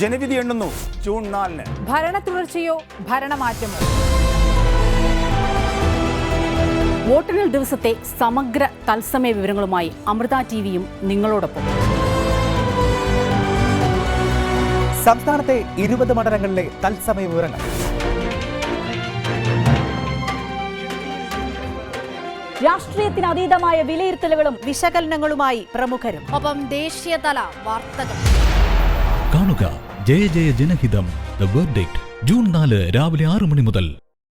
ജനവിധി എണ്ണുന്നു. ജൂൺ നാലിന്. ഭരണ തുടർച്ചയോ ഭരണമാറ്റമോ വോട്ടെണ്ണൽ ദിവസത്തെ സമഗ്ര തത്സമയ വിവരങ്ങളുമായി അമൃത ടി വിയും നിങ്ങളോടൊപ്പം. സംസ്ഥാനത്തെ ഇരുപത് മണ്ഡലങ്ങളിലെ തത്സമയ വിവരങ്ങൾ. രാഷ്ട്രീയത്തിന് അതീതമായ വിലയിരുത്തലുകളും വിശകലനങ്ങളുമായി പ്രമുഖരും. ഒപ്പം ദേശീയതല വാർത്തകൾ. കാണുക. ജയ ജയ ജനഹിതം. ജൂൺ നാല് രാവിലെ ആറ് മണി മുതൽ.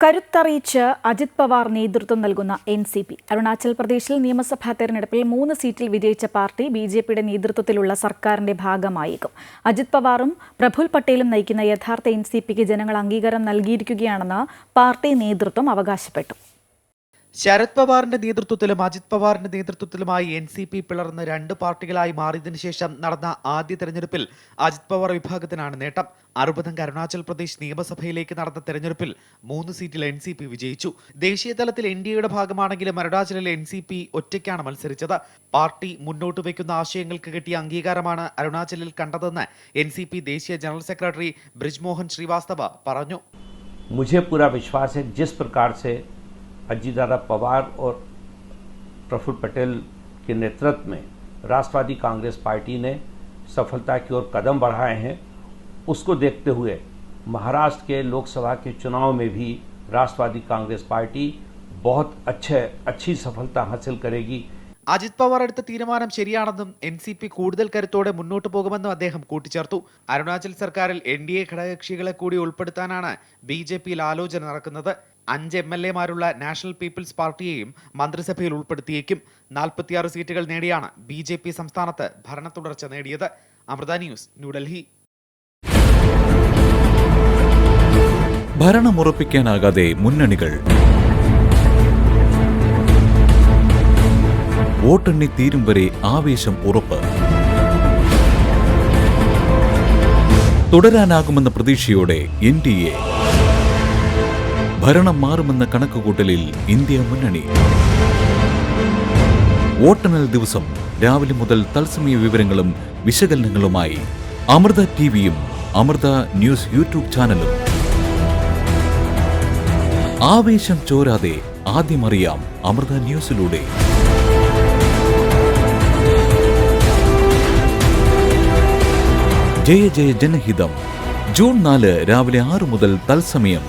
കരുത്തറിയിച്ച് അജിത് പവാർ നേതൃത്വം നൽകുന്ന എൻ സി പി അരുണാചൽ പ്രദേശിൽ നിയമസഭാ തെരഞ്ഞെടുപ്പിൽ മൂന്ന് സീറ്റിൽ വിജയിച്ച പാർട്ടി ബി ജെ പിയുടെ നേതൃത്വത്തിലുള്ള സർക്കാരിന്റെ ഭാഗമായേക്കും. അജിത് പവാറും പ്രഫുൽ പട്ടേലും നയിക്കുന്ന യഥാർത്ഥ എൻ സി പിക്ക് ജനങ്ങൾ അംഗീകാരം നൽകിയിരിക്കുകയാണെന്ന് പാർട്ടി നേതൃത്വം അവകാശപ്പെട്ടു. ശരത് പവാറിന്റെ നേതൃത്വത്തിലും അജിത് പവാറിന്റെ നേതൃത്വത്തിലുമായി എൻ സി പി പിളർന്ന് രണ്ട് പാർട്ടികളായി മാറിയതിനു ശേഷം നടന്ന ആദ്യ തെരഞ്ഞെടുപ്പിൽ അജിത് പവാർ വിഭാഗത്തിനാണ് നേട്ടം അറുപതംഗ അരുണാചൽ പ്രദേശ് നിയമസഭയിലേക്ക് നടന്ന തെരഞ്ഞെടുപ്പിൽ മൂന്ന് സീറ്റിൽ എൻ സി പി വിജയിച്ചു ദേശീയ തലത്തിൽ എൻ ഡി എയുടെ ഭാഗമാണെങ്കിലും അരുണാചലിൽ എൻ സി പി ഒറ്റയ്ക്കാണ് മത്സരിച്ചത് പാർട്ടി മുന്നോട്ട് വയ്ക്കുന്ന ആശയങ്ങൾക്ക് കിട്ടിയ അംഗീകാരമാണ് അരുണാചലിൽ കണ്ടതെന്ന് എൻ സി പി ദേശീയ ജനറൽ സെക്രട്ടറി ബ്രിജ്മോഹൻ ശ്രീവാസ്തവ പറഞ്ഞു मुझे पूरा विश्वास है जिस प्रकार से अजीत दादा पवार और प्रफुल्ल पटेल के नेतृत्व में राष्ट्रवादी कांग्रेस पार्टी ने सफलता की ओर कदम बढ़ाए हैं उसको देखते हुए महाराष्ट्र के लोकसभा के चुनाव में भी राष्ट्रवादी कांग्रेस पार्टी बहुत अच्छे अच्छी सफलता हासिल करेगी അജിത് പവാർ എടുത്ത തീരുമാനം ശരിയാണെന്നും എൻ സി പി കൂടുതൽ കരുത്തോടെ മുന്നോട്ട് പോകുമെന്നും അദ്ദേഹം കൂട്ടിച്ചേർത്തു അരുണാചൽ സർക്കാരിൽ എൻ ഡി എ ഘടകകക്ഷികളെ കൂടി ഉൾപ്പെടുത്താനാണ് ബി ജെ പിയിൽ ആലോചന നടക്കുന്നത് അഞ്ച് എം എൽ എമാരുള്ള നാഷണൽ പീപ്പിൾസ് പാർട്ടിയെയും മന്ത്രിസഭയിൽ ഉൾപ്പെടുത്തിയേക്കും. നാൽപ്പത്തിയാറ് സീറ്റുകൾ നേടിയാണ് ബി ജെ പി സംസ്ഥാനത്ത് ഭരണ തുടർച്ച നേടിയത്. അമൃത ന്യൂസ് ന്യൂഡൽഹി. ഭരണമുറപ്പിക്കാനാകാതെ മുന്നണികൾ വോട്ടെണ്ണി തീരും വരെ ആവേശം ഉറപ്പ്. തുടരാനാകുമെന്ന പ്രതീക്ഷയോടെ എൻ ഡി എ ഭരണം മാറുമെന്ന കണക്കുകൂട്ടലിൽ ഇന്ത്യ മുന്നണി. വോട്ടെണ്ണൽ ദിവസം രാവിലെ മുതൽ തത്സമയ വിവരങ്ങളും വിശകലനങ്ങളുമായി അമൃത ടിവിയും അമൃത ന്യൂസ് യൂട്യൂബ് ചാനലും. ആവേശം ചോരാതെ ആദ്യമറിയാം അമൃത ന്യൂസിലൂടെ. ജയ ജയ ജനഹിതം. ജൂൺ നാല് രാവിലെ ആറ് മുതൽ തത്സമയം